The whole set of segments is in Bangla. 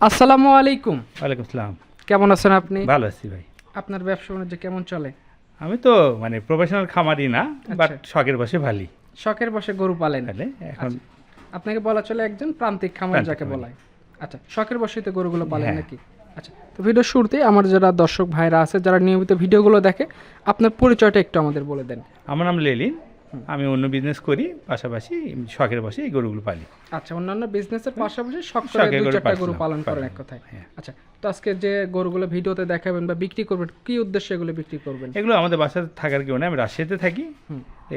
আসসালামু আলাইকুম। ওয়ালাইকুম আসসালাম। কেমন আছেন আপনি? ভালো আছি ভাই। আপনার ব্যবসা বাণিজ্য কেমন চলে? আমি তো মানে প্রফেশনাল খামারি না বাট আচ্ছা। শখের বসে ভালি শখের বসে গরু পালেন। এখন আপনাকে বলা চলে একজন প্রান্তিক খামার যাকে। বলায় আচ্ছা শখের বসে তো গরুগুলো পালেন হ্যাঁ। নাকি? আচ্ছা তো ভিডিও শুরুতে আমার যারা দর্শক ভাইরা আছে যারা নিয়মিত ভিডিওগুলো দেখে আপনার পরিচয়টা একটু আমাদের বলে দেন। আমার নাম লেলিন আমি অন্য বিজনেস করি পাশাপাশি শখের বসে এই গরুগুলো পালি। আচ্ছা অন্যান্য বিজনেসের পাশাপাশি শখ করে দুই গরু চারটা গরু পালন- করেন এক কথায়। হ্যাঁ। আচ্ছা তো আজকে যে গরুগুলো ভিডিওতে দেখাবেন বা বিক্রি করবেন কি উদ্দেশ্যে এগুলো বিক্রি করবেন? এগুলো আমাদের বাসাতে থাকার কেউ না আমি রাশিয়াতে থাকি।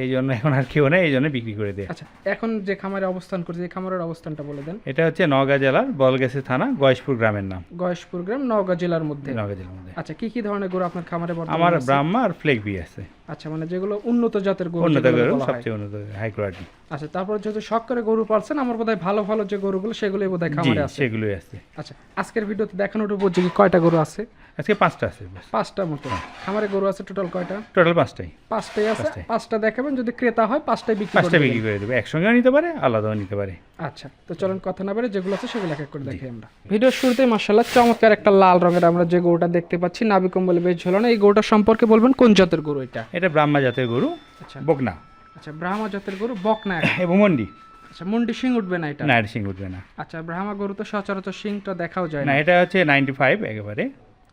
এই জন্য এখন আর কেউ নেই এই জন্য বিক্রি করে দেয়। আচ্ছা এখন যে খামারে অবস্থান করছে এই খামারের অবস্থানটা বলে দেন। এটা হচ্ছে নওগাঁ জেলার বলগেছি থানা গয়েশপুর গ্রামের নাম। গয়েশপুর গ্রাম নওগাঁ জেলার মধ্যে। নওগাঁ জেলার মধ্যে। আচ্ছা কি কি ধরনের গরু আপনার খামারে আমার? ব্রাহ্মা আর ফ্লেগবি আছে। আচ্ছা মানে যেগুলো উন্নত জাতের গরু উন্নত গরু সবচেয়ে উন্নত হাই কোয়ালিটি আচ্ছা তারপর যেহেতু শখ করে গরু পালছেন আমার বোধহয় ভালো ভালো যে গরুগুলো সেগুলোই বোধহয় খামারে আছে। সেগুলোই আছে। আচ্ছা আজকের ভিডিওতে দেখানোর উপযোগী কয়টা গরু আছে? আজকে পাঁচটা আছে পাঁচটা মতো। খামারে গরু আছে টোটাল কয়টা? টোটাল পাঁচটাই। পাঁচটাই আছে। পাঁচটা দেখাবেন যদি ক্রেতা হয় পাঁচটাই বিক্রি পাঁচটা বিক্রি করে দেবো। একসঙ্গেও নিতে পারে আলাদাও নিতে পারে। আচ্ছা তো চলুন কথা না বেড়ে যেগুলো আছে সেগুলো এক এক করে দেখি আমরা। ভিডিওর শুরুতে মার্শাল্লাহ চমৎকার একটা লাল রঙের আমরা যে গরুটা দেখতে পাচ্ছি নাবি কম্বলে বেশ ঝোলানো। এই গরুটা সম্পর্কে বলবেন কোন জাতের গরু এটা? এটা ব্রাহ্মা জাতের গরু আচ্ছা। বকনা। আচ্ছা ব্রাহ্মা জাতের গরু বকনা একটা। এবং মন্ডি। আচ্ছা মুন্ডি শিং উঠবে না এটা? না সিং উঠবে না। আচ্ছা ব্রাহ্মা গরু তো সচরাচর শিংটা দেখাও যায় না না। এটা হচ্ছে নাইনটি ফাইভ একেবারে।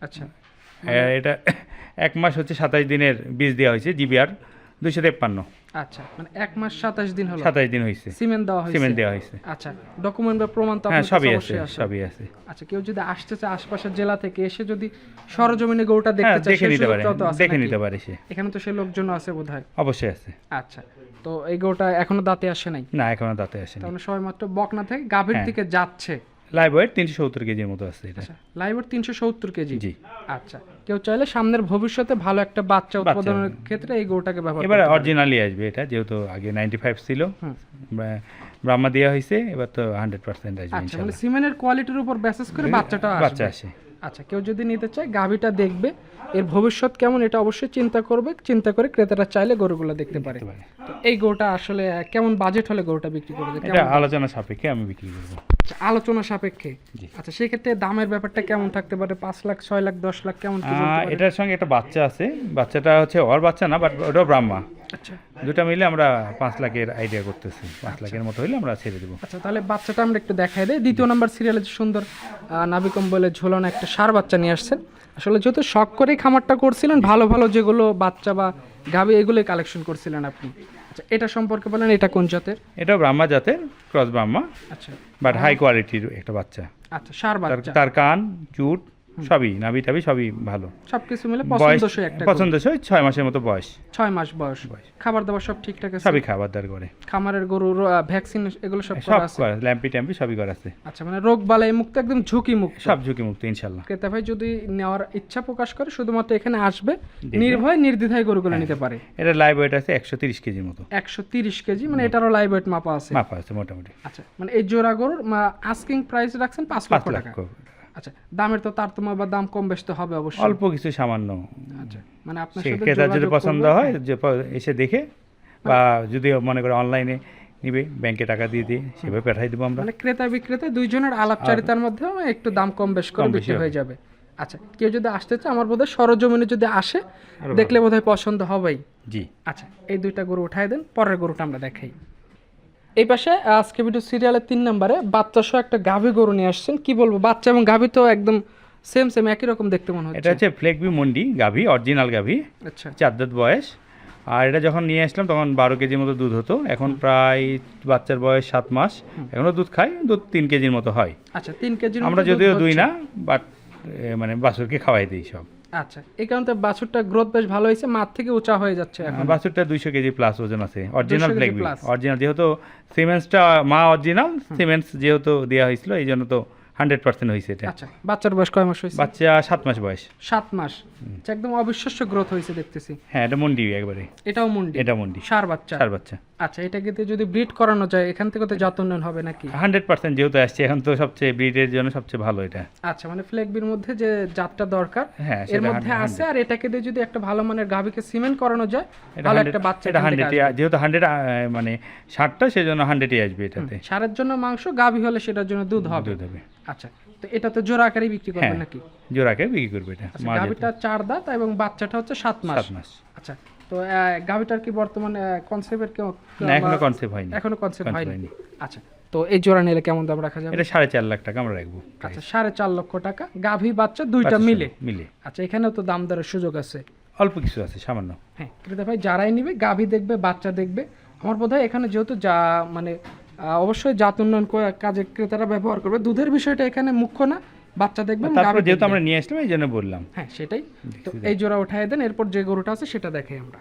আচ্ছা। এটা এক মাস হচ্ছে সাতাশ দিনের বীজ দেওয়া হয়েছে জিবিআর দুইশো তেপ্পান্ন। আচ্ছা মানে এক মাস সাতাশ দিন হলো। সাতাশ দিন হয়েছে। সিমেন্ট দেওয়া হয়েছে। সিমেন্ট দেওয়া হয়েছে। আচ্ছা ডকুমেন্ট বা প্রমাণ তো হ্যাঁ সবই আছে সবই আছে। আচ্ছা কেউ যদি আসতে চায় আশপাশের জেলা থেকে এসে যদি সরজমিনে গরুটা হ্যাঁ দেখতে চায় দেখে নিতে পারে দেখে নিতে পারে সে। এখানে তো সেই লোকজন আছে বোধহয়। অবশ্যই আছে। আচ্ছা তো এই গরুটা এখনও দাঁতে আসে নাই? না এখনও দাঁতে আসেনি তাহলে সবাই মাত্র বকনা থেকে গাভীর হ্যাঁ। দিকে যাচ্ছে। লাইভ ওয়েট তিনশো সত্তর কেজির মতো আছে এটা। লাইভ ওয়েট তিনশো সত্তর কেজি? জি। আচ্ছা কেউ চাইলে সামনের ভবিষ্যতে ভালো একটা বাচ্চা উৎপাদনের ক্ষেত্রে এই গরুটাকে ব্যবহার এবার অরিজিনালি আসবে এটা যেহেতু আগে নাইনটি ফাইভ ছিল। হুম। ব্রাহ্মা দেওয়া হয়েছে এবার তো হান্ড্রেড পার্সেন্ট আসবে আচ্ছা মানে সিমেন্টের কোয়ালিটির উপর বেসেস করে বাচ্চাটা বাচ্চা আসে। আচ্ছা কেউ যদি নিতে চায় গাভীটা দেখবে এর ভবিষ্যৎ কেমন এটা অবশ্যই চিন্তা করবে চিন্তা করে ক্রেতারা চাইলে গরুগুলো দেখতে পারে। তো এই গরুটা আসলে কেমন বাজেট হলে গরুটা বিক্রি করবে? এটা আলোচনা সাপেক্ষে আমি বিক্রি করব। আচ্ছা, আলোচনা সাপেক্ষে। আচ্ছা সেক্ষেত্রে দামের ব্যাপারটা কেমন থাকতে পারে? পাঁচ লাখ ছয় লাখ দশ লাখ কেমন? এটার সঙ্গে একটা বাচ্চা আছে। বাচ্চাটা হচ্ছে ওর বাচ্চা না বাট ওটাও ব্রাহ্মা। আচ্ছা। দুটা মিলে আমরা পাঁচ লাখের আইডিয়া করতেছি। পাঁচ লাখের মতো হলে আমরা ছেড়ে দেবো। আচ্ছা তাহলে বাচ্চাটা আমরা একটু দেখাই দেই। দ্বিতীয় নাম্বার সিরিয়ালে যে সুন্দর আহ, নাবিকম বলে ঝোলানো একটা সার বাচ্চা নিয়ে আসছেন। আসলে যেহেতু শখ করেই খামারটা করছিলেন ভালো ভালো যেগুলো বাচ্চা বা গাভি এগুলোই কালেকশন করছিলেন আপনি। আচ্ছা এটা সম্পর্কে বলেন এটা কোন জাতের? এটা ব্রাহ্মা জাতের ক্রস ব্রাহ্মা। আচ্ছা। বাট হাই কোয়ালিটির একটা বাচ্চা। আচ্ছা সার বাচ্চা। তার কান চুট সবই নাভি টাভি সবই ভালো। সবকিছু মিলে পছন্দসই একটা পছন্দসই ছয় মাসের মতো বয়স। ছয় মাস বয়স। খাবার দাবার সব ঠিকঠাক আছে? সবই খাবার দাবার করে। খামারের গরুর ভ্যাকসিন এগুলো সব সব করা আছে? করা ল্যাম্পি ট্যাম্পি সবই করা আছে। আচ্ছা মানে রোগ বালাই মুক্ত একদম ঝুঁকি মুক্ত সব ঝুঁকি মুক্ত ইনশাল্লাহ ক্রেতা ভাই যদি নেওয়ার ইচ্ছা প্রকাশ করে শুধুমাত্র এখানে আসবে নির্ভয় নির্দ্বিধায় গরুগুলো নিতে পারে। এটা লাইভ ওয়েট আছে একশো তিরিশ কেজির মতো। একশো তিরিশ কেজি মানে এটারও লাইভ ওয়েট মাপা আছে। মাপা আছে মোটামুটি। আচ্ছা মানে এই জোড়া গরুর আস্কিং প্রাইস রাখছেন পাঁচ পাঁচ লক্ষ লাখ টাকা। আচ্ছা দামের তো তারতম্য বা দাম কম বেশ তো হবে অবশ্যই। অল্প কিছু সামান্য। আচ্ছা মানে আপনার সাথে ক্রেতার যদি পছন্দ হয় যে এসে দেখে বা যদি মনে করে অনলাইনে নিবে ব্যাংকে টাকা দিয়ে দিয়ে সেভাবে পাঠাই দেবো আমরা। মানে ক্রেতা বিক্রেতা দুইজনের আলাপচারিতার মধ্যে একটু দাম কম বেশ করে কম বেশি বিক্রি হয়ে যাবে। আচ্ছা কেউ যদি আসতে চায় আমার বোধহয় সরজমিনে যদি আসে দেখলে বোধহয় পছন্দ হবেই। জি। আচ্ছা এই দুইটা গরু উঠাই দেন পরের গরুটা আমরা দেখাই। এই পাশে আজকে ভিডিও সিরিয়ালের তিন নম্বরে বাচ্চা সহ একটা গাভী গরু নিয়ে আসছেন। কি বলব বাচ্চা এবং গাভী তো একদম সেম সেম একই রকম দেখতে মনে এটা হচ্ছে হচ্ছে ফ্লেকবি মন্ডি গাভি অরিজিনাল গাভি আচ্ছা। চার দাঁত বয়স। আর এটা যখন নিয়ে আসলাম তখন বারো কেজির মতো দুধ হতো। এখন প্রায় বাচ্চার বয়স সাত মাস। এখনও দুধ খাই দুধ তিন কেজির মতো হয়। আচ্ছা তিন কেজির আমরা যদিও দুই না বাট মানে বাছুরকে খাওয়াই দিই সব। আচ্ছা এই কারণে বাছুরটা গ্রোথ বেশ ভালো হয়েছে মাঠ থেকে উঁচা হয়ে যাচ্ছে এখন। বাছুরটা দুইশো কেজি প্লাস ওজন আছে অরিজিনাল 200 কেজি ফ্লেকবি অরিজিনাল যেহেতু সিমেন্সটা মা অরিজিনাল সিমেন্স যেহেতু দেওয়া হয়েছিল এই জন্য তো হান্ড্রেড পার্সেন্ট হয়েছে এটা। আচ্ছা বাচ্চার বয়স কয় মাস হয়েছে বাচ্চা সাত মাস বয়স। সাত মাস। আচ্ছা, একদম অবিশ্বাস্য গ্রোথ হয়েছে দেখতেছি। হ্যাঁ এটা মন্ডি একবারে। এটাও মুন্ডি? এটা মন্ডি। সার বাচ্চা? চার বাচ্চা। আচ্ছা এটাকে যদি ব্রিড করানো যায় এখান থেকে তো জাত উন্নয়ন হবে নাকি? হান্ড্রেড পার্সেন্ট যেহেতু আসছে এখন তো সবচেয়ে ব্রিডের জন্য সবচেয়ে ভালো এটা। আচ্ছা মানে ফ্লেগবির মধ্যে যে জাতটা দরকার হ্যাঁ এর মধ্যে আছে আর এটাকে দিয়ে যদি একটা ভালো মানের গাভীকে সিমেন্ট করানো যায় এটা ভালো একটা বাচ্চা এটা হান্ড্রেড। যেহেতু হান্ড্রেড মানে ষাটটা সেজন্য হান্ড্রেডই আসবে এটাতে। সারের জন্য মাংস গাভী হলে সেটার জন্য দুধ হবে। দুধ হবে। আচ্ছা তো এটা তো জোড়া আকারে বিক্রি করবেন হ্যাঁ নাকি? জোড়াকে বিক্রি করবে এটা আচ্ছা গাভিটা চার দাঁত এবং বাচ্চাটা হচ্ছে সাত মাস। সাত মাস। আচ্ছা তো গাভিটার কি বর্তমানে কনসেপ্টের কেউ এখনও কনসেপ্ট হয়নি। এখনও কনসেপ্ট হয়নি। আচ্ছা তো এই জোড়া নিলে কেমন দাম রাখা যাবে? এটা সাড়ে চার লাখ টাকা আমরা রাখব আচ্ছা সাড়ে চার লক্ষ টাকা। গাভী বাচ্চা দুইটা মিলে? মিলে। আচ্ছা এখানেও তো দাম দরের সুযোগ আছে। অল্প কিছু আছে সামান্য। হ্যাঁ ক্রেতা ভাই যারাই নিবে গাভী দেখবে বাচ্চা দেখবে আমার বোধ হয় এখানে যেহেতু যা মানে অবশ্যই জাত উন্নয়ন কাজে ক্রেতারা ব্যবহার করবে। দুধের বিষয়টা এখানে মুখ্য না বাচ্চা দেখবেন তারপর যেহেতু আমরা নিয়ে আসলাম এই জন্য বললাম। হ্যাঁ সেটাই। তো এই জোড়া উঠাই দেন এরপর যে গরুটা আছে সেটা দেখাই আমরা।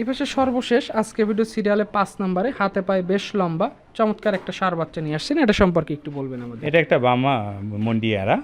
এই পাশে সর্বশেষ আজকে ভিডিও সিরিয়ালে পাঁচ নম্বরে হাতে পায়ে বেশ লম্বা চমৎকার একটা সার বাচ্চা নিয়ে আসছেন। এটা সম্পর্কে একটু বলবেন আমাদের। এটা একটা বামা মন্ডিয়ারা।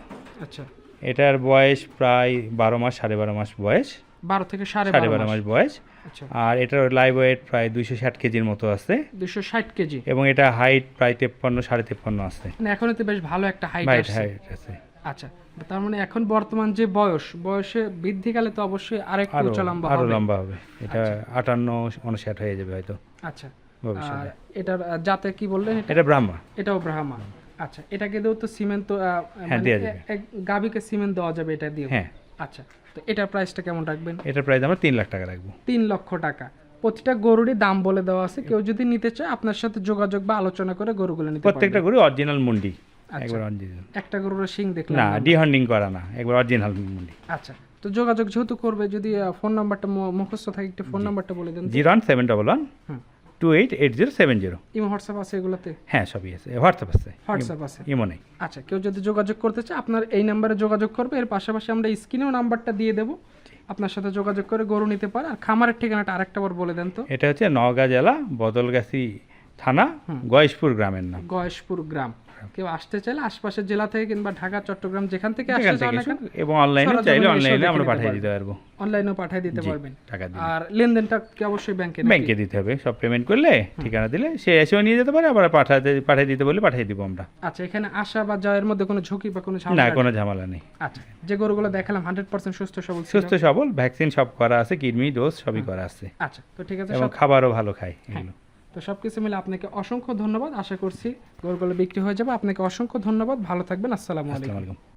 আচ্ছা। এটার বয়স প্রায় বারো মাস সাড়ে বারো মাস বয়স। বারো থেকে সাড়ে বারো মাস। বয়স। আচ্ছা। আর এটার লাইভ ওয়েট প্রায় দুইশো ষাট কেজির মতো আছে। দুশো ষাট কেজি। এবং এটা হাইট প্রায় তেপ্পান্ন সাড়ে তেপ্পান্ন আছে। মানে এখন তো বেশ ভালো একটা হাইট হাইট হাইট আছে। আচ্ছা তার মানে এখন বর্তমান যে বয়স বয়সে বৃদ্ধিকালে তো অবশ্যই আরেকটু আরও উচ্চ লম্বা আরও হবে। লম্বা হবে। এটা আটান্ন উনষাট হয়ে যাবে হয়তো। আচ্ছা। আর ভবিষ্যতে এটার জাতে কি বললেন এটা? ব্রাহ্মা। এটাও ব্রাহ্মা। আচ্ছা এটাকে দিয়েও তো সিমেন্ট তো হ্যাঁ, মানে। এ- গাভীকে সিমেন্ট দেওয়া যাবে এটা দিয়ে হ্যাঁ। আচ্ছা তো এটার প্রাইসটা কেমন রাখবেন? এটার প্রাইস আমরা তিন লাখ টাকা রাখব। তিন লক্ষ টাকা। প্রতিটা গরুরই দাম বলে দেওয়া আছে। কেউ যদি নিতে চায় আপনার সাথে যোগাযোগ বা আলোচনা করে গরুগুলো নিতে প্রত্যেকটা গরু অরিজিনাল মুন্ডি। আচ্ছা। একবার অরিজিনাল একটা গরুর শিং দেখলাম। না ডিহান্ডিং করা না। একবার অরিজিনাল মুন্ডি। আচ্ছা তো যোগাযোগ যেহেতু করবে যদি ফোন নাম্বারটা মুখস্থ থাকে একটু ফোন নাম্বারটা বলে দেন। Zero one seven double one হুম। Two eight eight zero seven zero Imo WhatsApp আছে এগুলোতে? হ্যাঁ সবই আছে। হোয়াটসঅ্যাপ আছে। হোয়াটসঅ্যাপ আছে। ইমো নেই। আচ্ছা কেউ যদি যোগাযোগ করতে চায় আপনার এই নাম্বারে যোগাযোগ করবে। এর পাশাপাশি আমরা স্ক্রিনেও নাম্বারটা দিয়ে দেবো। আপনার সাথে যোগাযোগ করে গরু নিতে পারে। আর খামারের ঠিকানাটা আরেকটা বার বলে দেন তো। এটা হচ্ছে নওগাঁ জেলা বদলগাছি থানা গয়েশপুর গ্রামের নাম। গয়েশপুর গ্রাম। কেউ আসতে চাইলে আশেপাশের জেলা থেকে কিংবা ঢাকা চট্টগ্রাম যেখান থেকে আসতে চান এবং অনলাইনে চাইলে অনলাইনে আমরা পাঠিয়ে দিতে পারব। অনলাইনেও পাঠিয়ে দিতে পারবেন। টাকা আর লেনদেনটা কি অবশ্যই ব্যাংকে ব্যাংকে দিতে হবে সব পেমেন্ট করলে ঠিকানা দিলে সে এসেও নিয়ে যেতে পারে আবার পাঠাতে পাঠিয়ে দিতে বলে পাঠিয়ে দিব আমরা। আচ্ছা এখানে আসা বা যাওয়ার মধ্যে কোনো ঝুঁকি বা কোনো ঝামেলা না কোনো ঝামেলা নেই। আচ্ছা যে গরুগুলো দেখালাম হান্ড্রেড পার্সেন্ট সুস্থ সবল সুস্থ সবল ভ্যাকসিন সব করা আছে কিডনি ডোজ সবই করা আছে। আচ্ছা তো ঠিক আছে এবং সব- খাবারও ভালো খায় এগুলো। তো সব কিছু মিলে আপনাকে অসংখ্য ধন্যবাদ। আশা করছি গরুগুলো বিক্রি হয়ে যাবে। আপনাকে অসংখ্য ধন্যবাদ। ভালো থাকবেন। আসসালামু আলাইকুম।